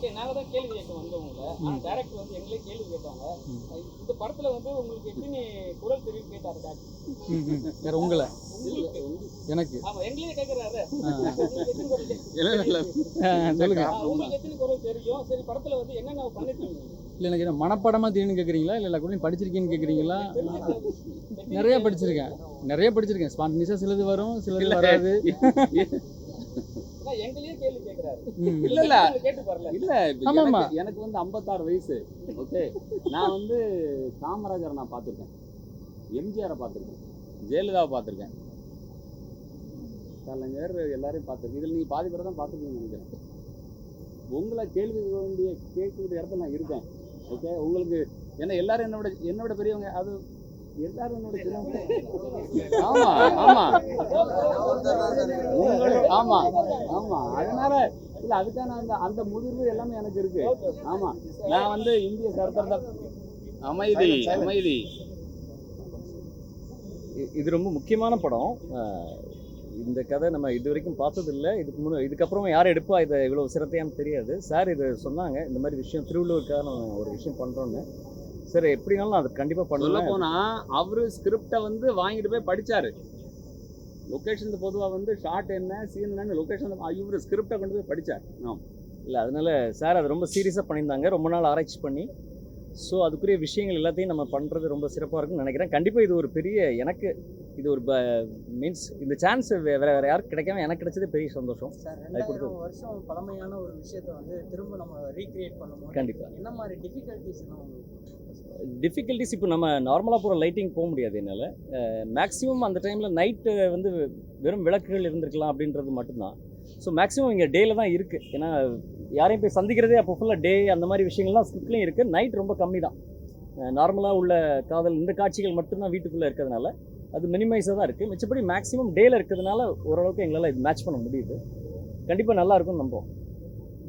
K- நாங்க தான் கேள்வி கேட்க வந்தவங்கள. ஆனா டேரக்டர் வந்து எங்களே கேள்வி கேட்டாங்க. இந்த படத்துல வந்து உங்களுக்கு எத்தனை குரல் தெரியும் கேட்டாரு ம். வேற உங்களை? எனக்கு. ஆமா எங்களே கேக்குறாரு. ஆ. உங்களுக்கு எத்தனை குரல் தெரியும்? ஆ, சொல்லுங்க. உங்களுக்கு எத்தனை குரல் தெரியும்? சரி படத்துல வந்து என்னென்ன பண்ணிருக்கீங்க? இல்லை எனக்கு என்ன மனப்பாடமாக தெரியும்னு கேட்குறீங்களா இல்லை கூட படிச்சிருக்கீன்னு கேட்குறீங்களா நிறைய படிச்சிருக்கேன். நிறைய படிச்சிருக்கேன். ஸ்பான்டனிஸாக சிலது வரும் சிலது வராது. இல்ல, இல்ல. இல்ல. எனக்கு- வந்து 56 வயசு. ஓகே? நான் வந்து காமராஜரை நான் பார்த்துருக்கேன். எம்ஜிஆரை பார்த்துருக்கேன். ஜெயலலிதாவை பார்த்துருக்கேன். கலைஞர் எல்லாரையும் பார்த்துருக்கேன். இதில் நீங்கள் பாதி பேரை தான் பார்த்துருக்கீங்கன்னு நினைக்கிறேன். உங்களை கேள்வி கேட்க வேண்டிய கேட்கக்கூடிய இடத்துல நான் இருக்கேன். ஓகே? உங்களுக்கு ஏன்னா எல்லாரும் என்னோட என்னோட பெரியவங்க அது எல்லாரும் என்னோட ஆமா ஆமா. ஆமா ஆமா. அதனால இல்ல அதுக்கான அந்த அந்த முதிர்வு எல்லாமே எனக்கு இருக்கு. ஆமா. நான் வந்து இந்திய சரித்திரத்தை அமைதி அமைதி. இது ரொம்ப முக்கியமான படம். இந்த கதை நம்ம இது வரைக்கும் பார்த்ததில்ல. இதுக்கு முன்ன இதுக்கப்புறமா யார் எடுப்பா இதை இவ்வளோ சிரத்தையான்னு தெரியாது. சார் இது சொன்னாங்க இந்த மாதிரி விஷயம் திருவள்ளுவருக்காக நம்ம ஒரு விஷயம் பண்ணுறோன்னு சரி எப்படினாலும் நான் அதை கண்டிப்பாக சொல்ல பண்ணுவேன் போனா அவரு ஸ்கிரிப்டை வந்து வாங்கிட்டு போய் படிச்சாரு. லொகேஷன் பொதுவா வந்து ஷார்ட் என்ன சீன் என்னன்னு லொகேஷன் இவர் ஸ்கிரிப்டை கொண்டு போய் படிச்சார். இல்லை அதனால சார் அது ரொம்ப சீரியஸாக பண்ணியிருந்தாங்க. ரொம்ப நாள் ஆராய்ச்சி பண்ணி. ஸோ அதுக்குரிய விஷயங்கள் எல்லாத்தையும் நம்ம பண்ணுறது ரொம்ப சிறப்பாக இருக்கும்னு நினைக்கிறேன். கண்டிப்பாக இது ஒரு பெரிய எனக்கு இது ஒரு மீன்ஸ் இந்த சான்ஸ் வேற வேற யாருக்கு கிடைக்காம எனக்கு கிடைச்சதே பெரிய சந்தோஷம். அது. ரெண்டாயிரம் வருஷம் பழமையான ஒரு விஷயத்தை வந்து திரும்ப நம்ம ரீக்ரியேட் பண்ணும்போது கண்டிப்பாக என்ன மாதிரி டிஃபிகல்ட்டிஸ் டிஃபிகல்ட்டிஸ் இப்போ நம்ம நார்மலாக போகிற லைட்டிங் போக முடியாது என்னால். மேக்ஸிமம் அந்த டைமில் நைட்டு வந்து வெறும் விளக்குகள் இருந்திருக்கலாம் அப்படின்றது மட்டும்தான். ஸோ மேக்ஸிமம் இங்கே டேயில் தான் இருக்குது ஏன்னா யாரையும் போய் சந்திக்கிறதே அப்போ ஃபுல்லாக டே அந்த மாதிரி விஷயங்கள்லாம் ஸ்கிரிப்ட்லேயும் இருக்குது நைட் ரொம்ப கம்மி தான் நார்மலாக உள்ள காதல் இந்த காட்சிகள் மட்டும்தான் வீட்டுக்குள்ளே இருக்கிறதுனால. அது மினிமைஸாக தான் இருக்குது மிச்சப்படி மேக்ஸிமம் டேயில் இருக்கிறதுனால ஓரளவுக்கு எங்களால் இது மேட்ச் பண்ண முடியுது. கண்டிப்பாக நல்லா இருக்கும்னு